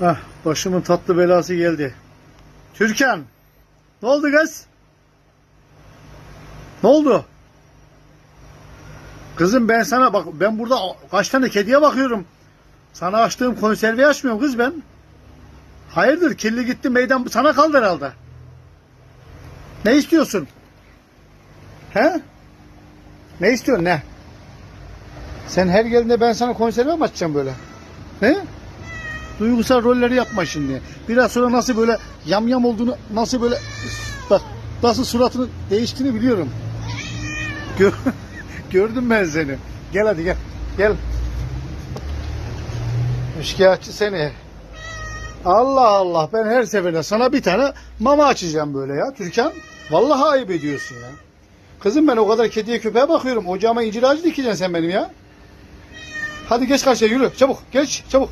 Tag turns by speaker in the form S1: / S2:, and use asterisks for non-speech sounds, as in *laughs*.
S1: Hah, başımın tatlı belası geldi. Türkan. Ne oldu kız? Ne oldu? Kızım ben sana bak ben burada kaç tane kediye bakıyorum. Sana açtığım konserveyi açmıyorum kız ben. Hayırdır kirli gitti meydan sana kaldı herhalde. Ne istiyorsun? He? Ne istiyorsun ne? Sen her geldiğinde ben sana konserve mi açacağım böyle? He? Duygusal rolleri yapma şimdi. Biraz sonra nasıl böyle yamyam olduğunu, nasıl böyle bak nasıl suratını değiştiğini biliyorum. Gör, *laughs* gördüm ben seni. Gel hadi gel. Gel. Şikayetçi seni. Allah Allah ben her seferinde sana bir tane mama açacağım böyle ya Türkan. Vallahi ayıp ediyorsun ya. Kızım ben o kadar kediye köpeğe bakıyorum. Ocağıma incir ağacı dikeceksin sen benim ya. Hadi geç karşıya yürü çabuk geç çabuk.